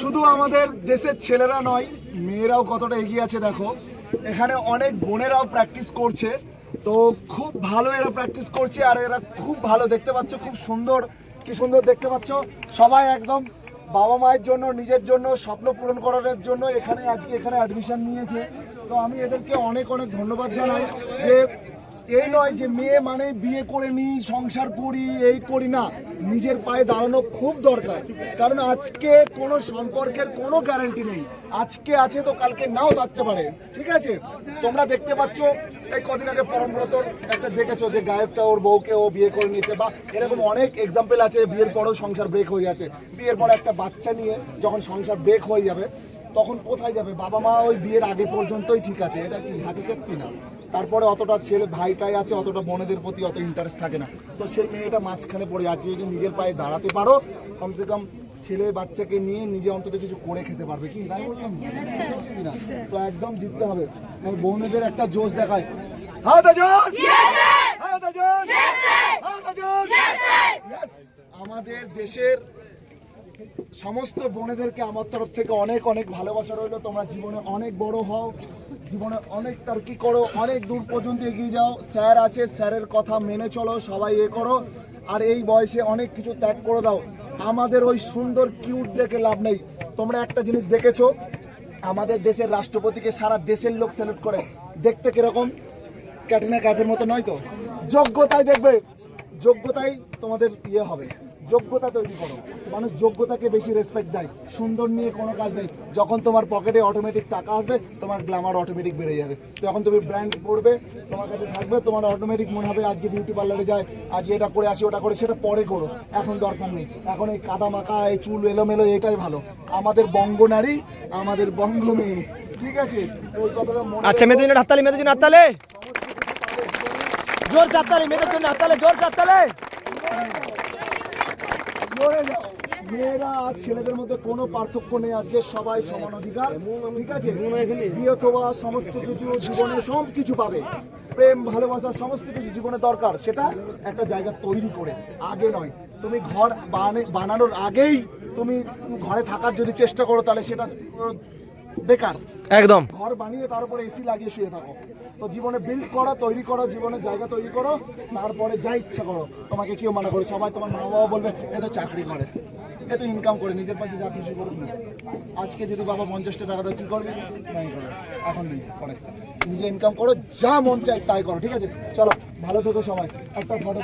শুধু আমাদের দেশের ছেলেরা নয়, মেয়েরাও কতটা এগিয়ে আছে দেখো। এখানে অনেক বোনেরাও প্র্যাকটিস করছে। তো খুব ভালো এরা প্র্যাকটিস করছে আর এরা খুব ভালো দেখতে পাচ্ছ, খুব সুন্দর। কি সুন্দর দেখতে পাচ্ছ? সবাই একদম বাবা মায়ের জন্য, নিজের জন্য, স্বপ্ন পূরণ করার জন্য এখানে আজকে এখানে অ্যাডমিশন নিয়েছে। তো আমি এদেরকে অনেক অনেক ধন্যবাদ জানাই যে এই নয় যে মেয়ে মানে বিয়ে করে নিই সংসার করি, এই করি না। নিজের পায়ে দাঁড়ানো খুব দরকার। কারণ আজকে কোনো সম্পর্কের কোনো গ্যারান্টি নেই। আজকে আছে তো কালকে নাও থাকতে পারে। ঠিক আছে? তোমরা দেখতে পাচ্ছ, এই কদিন আগে পরমব্রতর একটা দেখেছ যে গায়কটা ওর বউকে ও বিয়ে করে নিয়েছে বা এরকম অনেক এক্সাম্পল আছে, বিয়ের পরেও সংসার ব্রেক হয়ে যাচ্ছে। বিয়ের পরে একটা বাচ্চা নিয়ে যখন সংসার ব্রেক হয়ে যাবে তখন কোথায় যাবে? বাবা মা ওই বিয়ের আগে পর্যন্তই ঠিক আছে এটা কি হাকিকত কি না? তারপরে অতটা ছেলে ভাইটাই আছে অতটা বোনেদের প্রতি অত ইন্টারেস্ট থাকে না। তো সেই মেয়েটা মাঝখানে পড়ে আজকে যদি নিজের পায়ে দাঁড়াতে পারো কমসে কম ছেলে বাচ্চাকে নিয়ে নিজে অন্তত কিছু করে খেতে পারবে কি? তাই বললাম না? তো একদম জিততে হবে। আর বোনেদের একটা জোশ দেখায়। জোশ! আমাদের দেশের সমস্ত বোনেদেরকে আমার তরফ থেকে অনেক অনেক ভালোবাসা রইল। তোমরা জীবনে অনেক বড় হও, জীবনে অনেক তারকি করো, অনেক দূর পর্যন্ত এগিয়ে যাও। স্যার আছে, স্যারের কথা মেনে চলো, সবাই এ করো। আর এই বয়সে অনেক কিছু ত্যাগ করে দাও। আমাদের ওই সুন্দর কিউট দেখে লাভ নেই। তোমরা একটা জিনিস দেখেছ? আমাদের দেশের রাষ্ট্রপতিকে সারা দেশের লোক সেলেক্ট করে। দেখতে কীরকম? ক্যাটরিনা ক্যাফের মতো নয় তো? যোগ্যতায় দেখবে। যোগ্যতাই তোমাদের ইয়ে হবে। যোগ্যতা তৈরি করো। মানুষ যোগ্যতাকে বেশি রেসপেক্ট দেয়। সুন্দর নিয়ে কোনো কাজ নেই। যখন তোমার পকেটে অটোমেটিক টাকা আসবে তোমার গ্ল্যামার অটোমেটিক বেড়ে যাবে। যখন তুমি ব্র্যান্ড পড়বে তোমার কাছে থাকবে তোমার অটোমেটিক মনে হবে আজকে বিউটি পার্লারে যায় আজকে এটা করে আসি ওটা করে সেটা পরে করো। এখন দরকার নেই। এখন এই কাদা মাখা এই চুল এলোমেলো এটাই ভালো। আমাদের বঙ্গ নারী আমাদের বঙ্গ মেয়ে। ঠিক আছে? ওই কথাটা আচ্ছা মেয়েদের জন্য হাততালি মেয়েদের জন্য হাততালি! জোর হাততালি মেয়েদের জন্য হাততালি জোর হাততালি লড়ে যাও। মেয়েরা আর ছেলেদের মধ্যে কোনো পার্থক্য নেই আজকে সবাই সমান অধিকার। ঠিক আছে? বিয়ে অথবা সমস্ত কিছু জীবনে সব কিছু পাবে। প্রেম ভালোবাসা সমস্ত কিছু জীবনে দরকার। সেটা একটা জায়গা তৈরি করে। আগে নয়। তুমি ঘর বানে- বানানোর আগেই তুমি ঘরে থাকার যদি চেষ্টা করো তাহলে সেটা বেকার। একদম। ঘর বানিয়ে তার উপরে এসি লাগিয়ে শুয়ে থাকো। তো জীবনে বিল্ড করো তৈরি করো জীবনে জায়গা তৈরি করো তারপরে যা ইচ্ছা করো। তোমাকে কেউ মানা করো সবাই তোমার মা বাবা বলবে এ তো চাকরি করে। এ তো ইনকাম করে, নিজের পাশে যা খুশি করুক না আজকে যদি বাবা পঞ্চাশটা টাকা দেয় কি করবে? নাই করো এখন নেই, পরে। নিজে ইনকাম করো, যা মন চায় তাই করো, ঠিক আছে? চলো, ভালো থেকো সবাই। একটা ফটো